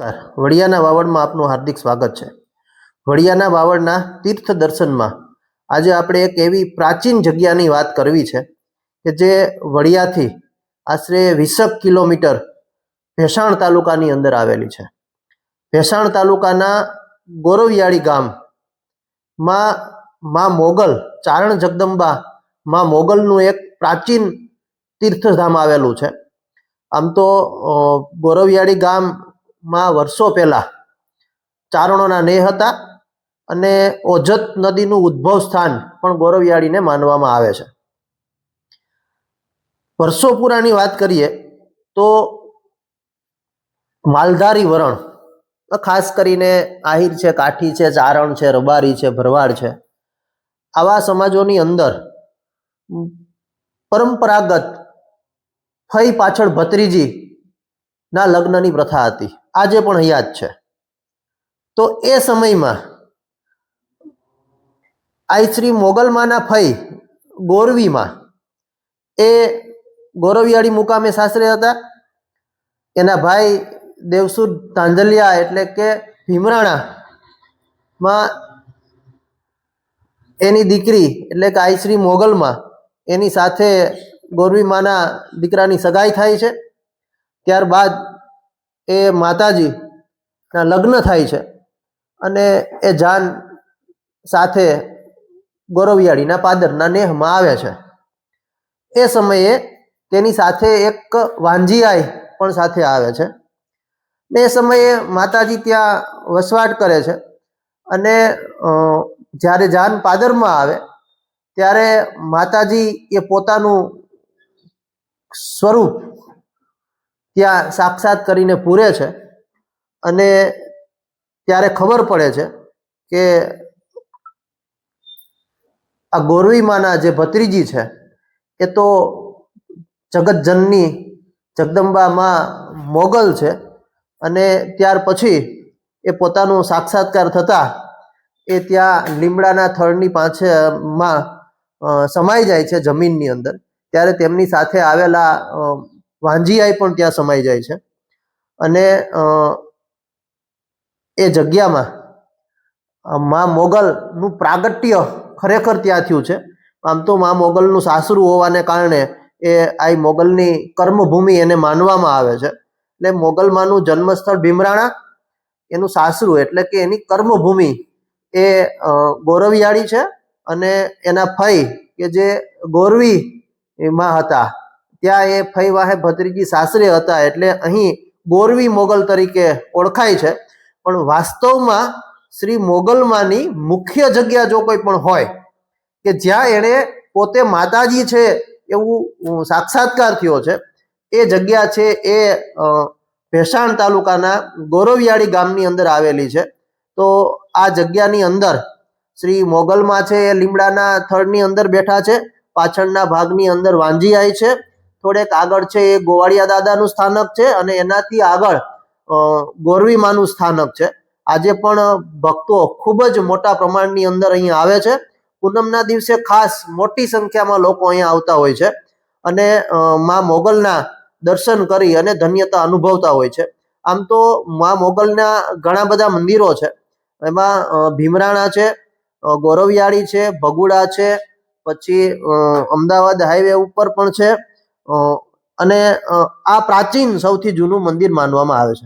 વડિયાના વાવડમાં આપનું હાર્દિક સ્વાગત છે. વડિયાના વાવડના તીર્થ દર્શનમાં આજે આપણે એક એવી પ્રાચીન જગ્યાની વાત કરવી છે કે જે વડિયાથી આશરે વીસક કિલોમીટર ભેસાણ તાલુકાની અંદર આવેલી છે. ભેસાણ તાલુકાના ગોરવિયાળી ગામમાં માં મોગલ, ચારણ જગદંબા માં મોગલનું એક પ્રાચીન તીર્થધામ આવેલું છે. આમ તો ગોરવિયાળી ગોરવિયાળી ગામમાં વર્ષો પહેલાં ચારણોના નેહ હતા અને ઓજત નદીનું ઉદ્ભવ સ્થાન પણ ગોરવિયાળીને માનવામાં આવે છે. વર્ષો પુરાની વાત કરીએ તો માલધારી વરણ ખાસ કરીને આહિર છે, કાઠી છે, ચારણ છે, રબારી છે, ભરવાડ છે, આવા સમાજોની અંદર પરંપરાગત ફઈ પાછળ ભત્રીજીના લગ્નની પ્રથા હતી. આજે પણ યાદ છે. તો એ સમયમાં આઈ શ્રી મોગલમાના ફઈ ગોરવીમાં એ ગોરવિયાળી મુકામે સાસરે હતા. એના ભાઈ દેવસુર ધાંધલિયા એટલે કે ભીમરાણામાં એની દીકરી એટલે કે આઈશ્રી મોગલમાં એની સાથે ગોરવી માના દીકરાની સગાઈ થાય છે. ત્યારબાદ એ માતાજીના લગ્ન થાય છે અને એ જાન સાથે ગોરવિયાળીના પાદરના નેહમાં આવે છે. એ સમયે તેની સાથે એક વાંજીયાઈ પણ સાથે આવે છે ને એ સમયે માતાજી ત્યાં વસવાટ કરે છે અને જ્યારે જાન પાદરમાં આવે ત્યારે માતાજી એ પોતાનું સ્વરૂપ ત્યાં સાક્ષાત કરીને પૂરે છે અને ત્યારે ખબર પડે છે કે આ ગોરવીમાના જે ભત્રીજી છે, એ તો જગતજનની જગદંબામાં મોગલ છે અને ત્યાર પછી એ પોતાનું સાક્ષાત્કાર થતાં એ ત્યાં લીમડાના થળની પાછળમાં સમાઈ જાય છે જમીનની અંદર. ત્યારે તેમની સાથે આવેલા વાંજીયાઈ પણ ત્યાં સમાઈ જાય છે. અને એ જગ્યામાં મા મોગલનું પ્રાગટ્ય ખરેખર ત્યાં થયું છે. આમ તો મા મોગલનું સાસરું હોવાને કારણે એ આ મોગલની કર્મભૂમિ એને માનવામાં આવે છે. એટલે મોગલમાંનું જન્મસ્થળ ભીમરાણા, એનું સાસરું એટલે કે એની કર્મભૂમિ એ ગોરવિયાળી છે અને એના ફઈ કે જે ગોરવી માં હતા ત્યાં એ ફઈ વાહે ભત્રીજી સાસરે હતા એટલે અહીં ગોરવી મોગલ તરીકે ઓળખાય છે. પણ વાસ્તવમાં શ્રી મોગલમાની મુખ્ય જગ્યા જો કોઈ પણ હોય, કે જ્યાં એણે પોતે માતાજી છે એવું સાક્ષાત્કાર થયો છે, એ જગ્યા છે એ ભેસાણ તાલુકાના ગોરવિયાળી ગામની અંદર આવેલી છે. તો આ જગ્યાની અંદર શ્રી મોગલમાં છે એ લીમડાના થડની અંદર બેઠા છે, પાછળના ભાગની અંદર વાંજી આય છે. થોડેક આગળ છે એ ગોવાળિયા દાદાનું સ્થાનક છે અને એનાથી આગળ ગોરવીમાનું સ્થાનક છે. આજે પણ ભક્તો ખૂબ જ મોટા પ્રમાણની અંદર અહીંયા આવે છે. પૂનમના દિવસે ખાસ મોટી સંખ્યામાં લોકો અહીંયા આવતા હોય છે અને મા મોગલના દર્શન કરી અને ધન્યતા અનુભવતા હોય છે. આમ તો માં મોગલના ઘણા બધા મંદિરો છે. એમાં ભીમરાણા છે ગોરવિયાળી છે, ભગુડા છે, પછી અમદાવાદ હાઈવે ઉપર પણ છે. અને આ પ્રાચીન સૌથી જૂનું મંદિર માનવામાં આવે છે.